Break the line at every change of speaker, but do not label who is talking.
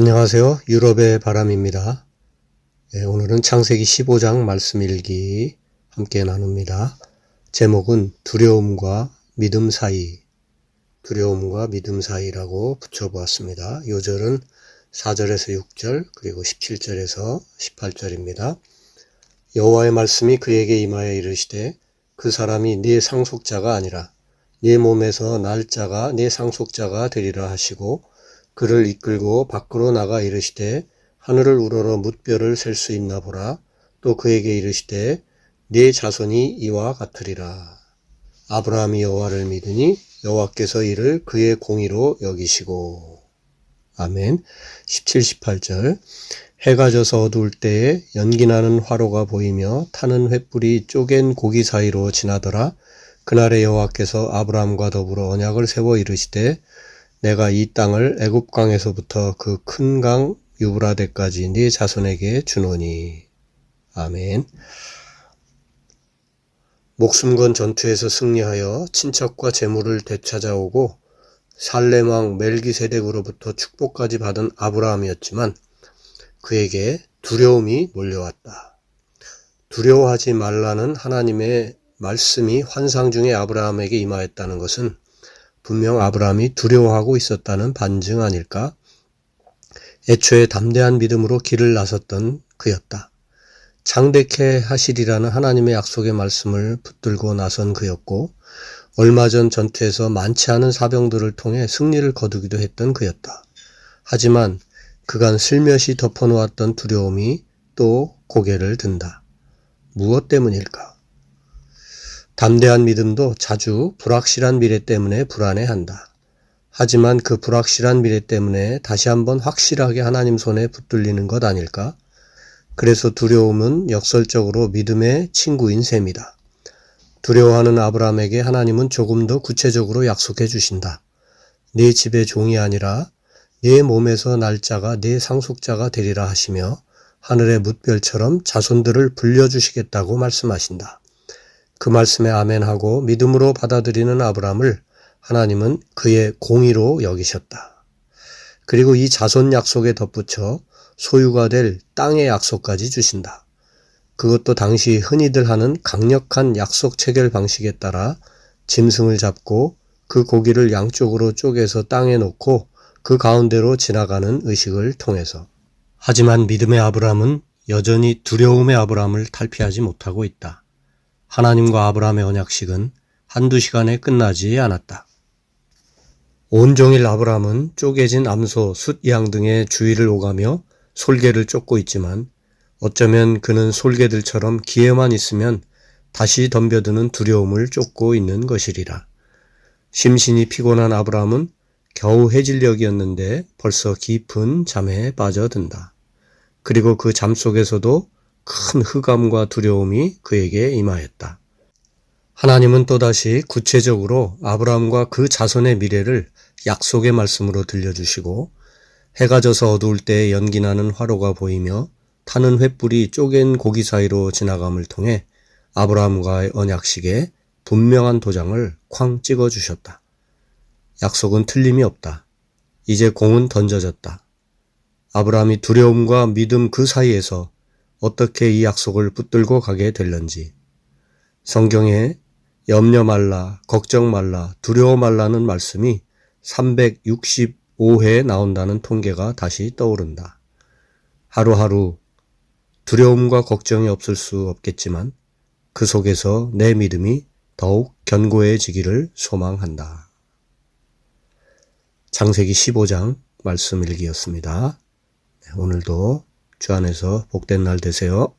안녕하세요. 유럽의 바람입니다. 예, 오늘은 창세기 15장 말씀 일기 함께 나눕니다. 제목은 두려움과 믿음 사이, 두려움과 믿음 사이라고 붙여보았습니다. 요절은 4절에서 6절, 그리고 17절에서 18절입니다. 여호와의 말씀이 그에게 임하여 이르시되 그 사람이 네 상속자가 아니라 네 몸에서 날짜가 네 상속자가 되리라 하시고 그를 이끌고 밖으로 나가 이르시되 하늘을 우러러 뭇별을 셀 수 있나 보라. 또 그에게 이르시되 네 자손이 이와 같으리라. 아브라함이 여호와를 믿으니 여호와께서 이를 그의 공의로 여기시고. 아멘. 17, 18절. 해가 져서 어두울 때에 연기나는 화로가 보이며 타는 횃불이 쪼갠 고기 사이로 지나더라. 그날에 여호와께서 아브라함과 더불어 언약을 세워 이르시되 내가 이 땅을 애굽 강에서부터 그 큰 강 유브라데까지 네 자손에게 주노니. 아멘. 목숨 건 전투에서 승리하여 친척과 재물을 되찾아오고 살레망 멜기세덱으로부터 축복까지 받은 아브라함이었지만 그에게 두려움이 몰려왔다. 두려워하지 말라는 하나님의 말씀이 환상 중에 아브라함에게 임하였다는 것은 분명 아브라함이 두려워하고 있었다는 반증 아닐까? 애초에 담대한 믿음으로 길을 나섰던 그였다. 장대케 하시리라는 하나님의 약속의 말씀을 붙들고 나선 그였고 얼마 전 전투에서 많지 않은 사병들을 통해 승리를 거두기도 했던 그였다. 하지만 그간 슬며시 덮어놓았던 두려움이 또 고개를 든다. 무엇 때문일까? 담대한 믿음도 자주 불확실한 미래 때문에 불안해한다. 하지만 그 불확실한 미래 때문에 다시 한번 확실하게 하나님 손에 붙들리는 것 아닐까? 그래서 두려움은 역설적으로 믿음의 친구인 셈이다. 두려워하는 아브라함에게 하나님은 조금 더 구체적으로 약속해 주신다. 네 집의 종이 아니라 네 몸에서 날짜가 네 상속자가 되리라 하시며 하늘의 뭇별처럼 자손들을 불려주시겠다고 말씀하신다. 그 말씀에 아멘하고 믿음으로 받아들이는 아브라함을 하나님은 그의 공의로 여기셨다. 그리고 이 자손 약속에 덧붙여 소유가 될 땅의 약속까지 주신다. 그것도 당시 흔히들 하는 강력한 약속 체결 방식에 따라 짐승을 잡고 그 고기를 양쪽으로 쪼개서 땅에 놓고 그 가운데로 지나가는 의식을 통해서. 하지만 믿음의 아브라함은 여전히 두려움의 아브라함을 탈피하지 못하고 있다. 하나님과 아브라함의 언약식은 한두 시간에 끝나지 않았다. 온종일 아브라함은 쪼개진 암소, 숫, 양 등의 주위를 오가며 솔개를 쫓고 있지만 어쩌면 그는 솔개들처럼 기회만 있으면 다시 덤벼드는 두려움을 쫓고 있는 것이리라. 심신이 피곤한 아브라함은 겨우 해질녘이었는데 벌써 깊은 잠에 빠져든다. 그리고 그 잠 속에서도 큰 흑암과 두려움이 그에게 임하였다. 하나님은 또다시 구체적으로 아브라함과 그 자손의 미래를 약속의 말씀으로 들려주시고 해가 져서 어두울 때 연기나는 화로가 보이며 타는 횃불이 쪼갠 고기 사이로 지나감을 통해 아브라함과의 언약식에 분명한 도장을 쾅 찍어 주셨다. 약속은 틀림이 없다. 이제 공은 던져졌다. 아브라함이 두려움과 믿음 그 사이에서 어떻게 이 약속을 붙들고 가게 될런지. 성경에 염려 말라, 걱정 말라, 두려워 말라는 말씀이 365회 나온다는 통계가 다시 떠오른다. 하루하루 두려움과 걱정이 없을 수 없겠지만 그 속에서 내 믿음이 더욱 견고해지기를 소망한다. 창세기 15장 말씀 일기였습니다. 네, 오늘도 주 안에서 복된 날 되세요.